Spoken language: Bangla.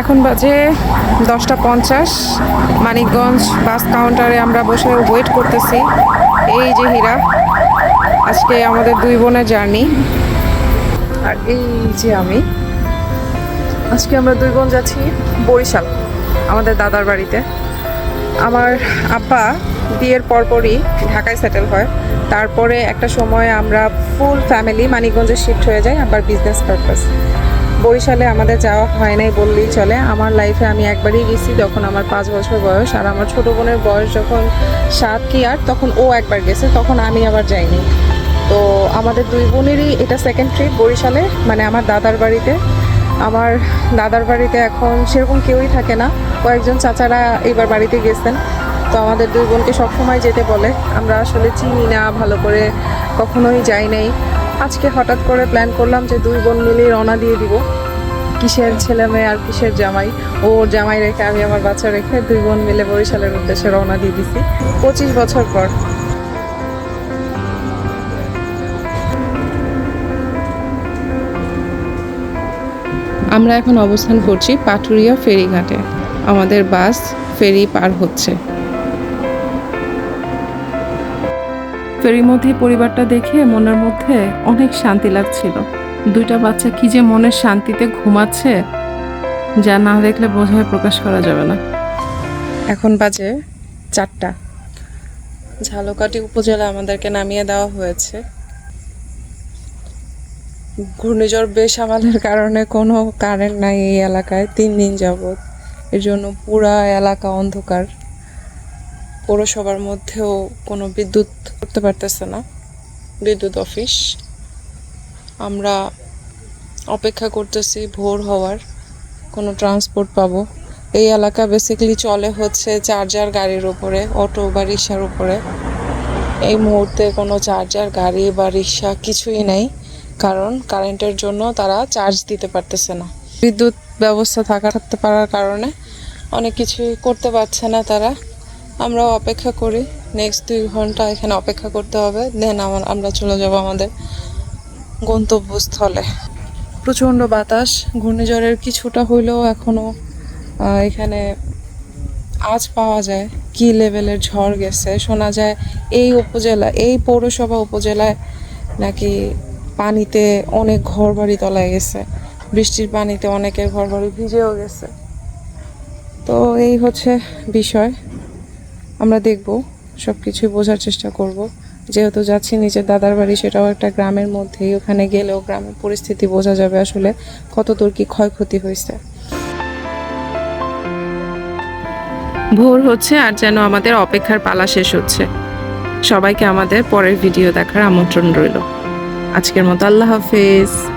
এখন বাজে দশটা পঞ্চাশ। মানিকগঞ্জ বাস কাউন্টারে আমরা বসে ওয়েট করতেছি। এই যে হীরা, আজকে আমাদের দুই বোনের জার্নি। আর এই যে আমি, আজকে আমরা দুই বোন যাচ্ছি বরিশাল, আমাদের দাদার বাড়িতে। আমার আব্বা বিয়ের পরপরই ঢাকায় সেটেল হয়। তারপরে একটা সময় আমরা ফুল ফ্যামিলি মানিকগঞ্জে শিফট হয়ে যাই আবার বিজনেস পারপাস বরিশালে আমাদের যাওয়া হয় নাই বললেই চলে। আমার লাইফে আমি একবারই গেছি যখন আমার পাঁচ বছর বয়স আর আমার ছোটো বোনের বয়স যখন সাত কি আট, তখন ও একবার গেছে, তখন আমি আবার যাইনি। তো আমাদের দুই বোনেরই এটা সেকেন্ড ট্রিপ বরিশালে মানে আমার দাদার বাড়িতে। আমার দাদার বাড়িতে এখন সেরকম কেউই থাকে না। কয়েকজন চাচারা এবার বাড়িতে গেছেন। তো আমাদের দুই বোনকে সবসময় যেতে বলে। আমরা আসলে চিনি না, ভালো করে কখনোই যাই নাই। আজকে হঠাৎ করে প্ল্যান করলাম যে দুই বোন মিলেই রওনা দিয়ে দিব। কিসের ছেলে মেয়ে আর কিসের জামাই? ওর জামাই রেখে, আমি আমার বাচ্চা রেখে দুই বোন মিলে বরিশালের উদ্দেশ্যে রওনা দিয়ে দিছি। পঁচিশ বছর পর। আমরা এখন অবস্থান করছি পাটুরিয়া ফেরিঘাটে। আমাদের বাস ফেরি পার হচ্ছে। ফেরির মধ্যে পরিবারটা দেখে মনের মধ্যে অনেক শান্তি লাগছিল। দুইটা বাচ্চা কি যে মনের শান্তিতে ঘুমাচ্ছে, যা না দেখলে বোঝায় প্রকাশ করা যাবে না। এখন বাজে চারটা। ঝালকাঠি উপজেলা আমাদেরকে নামিয়ে দেওয়া হয়েছে। ঘূর্ণিঝড় বেসামালের কারণে কোনো কারেন্ট নাই এই এলাকায়, তিন দিন যাবৎ। এর জন্য পুরা এলাকা অন্ধকার। পৌরসভার মধ্যেও কোনো বিদ্যুৎ করতে পারতেছে না। বিদ্যুৎ অফিস। আমরা অপেক্ষা করতেছি ভোর হওয়ার। কোনো ট্রান্সপোর্ট পাবো। এই এলাকা বেসিক্যালি চলে হচ্ছে চার্জার গাড়ির উপরে অটো বা রিক্সার উপরে। এই মুহূর্তে কোনো চার্জার গাড়ি বা রিক্সা কিছুই নেই। কারণ কারেন্টের জন্য তারা চার্জ দিতে পারতেছে না। বিদ্যুৎ ব্যবস্থা থাকা থাকতে পারার কারণে অনেক কিছুই করতে পারছে না তারা। আমরাও অপেক্ষা করি। নেক্সট দুই ঘণ্টা এখানে অপেক্ষা করতে হবে। দেন আমার আমরা চলে যাব আমাদের গন্তব্যস্থলে। প্রচণ্ড বাতাস। ঘূর্ণিঝড়ের কিছুটা হইলেও এখনও এখানে আজ পাওয়া যায় কি লেভেলের ঝড় গেছে। শোনা যায় এই উপজেলা, এই পৌরসভা উপজেলায় নাকি পানিতে অনেক ঘরবাড়ি তলায় গেছে। বৃষ্টির পানিতে অনেকের ঘরবাড়ি ভিজেও গেছে। তো এই হচ্ছে বিষয়। আমরা দেখব সব কিছুই বোঝার চেষ্টা করব। যেহেতু যাচ্ছি নিজের দাদার বাড়ি, সেটাও একটা গ্রামের মধ্যেই। ওখানে গেলেও গ্রামের পরিস্থিতি বোঝা যাবে আসলে কতদূর কি ক্ষয়ক্ষতি হয়েছে। ভোর হচ্ছে আর যেন আমাদের অপেক্ষার পালা শেষ হচ্ছে। সবাইকে আমাদের পরের ভিডিও দেখার আমন্ত্রণ রইল। আজকের মতো আল্লাহ হাফেজ।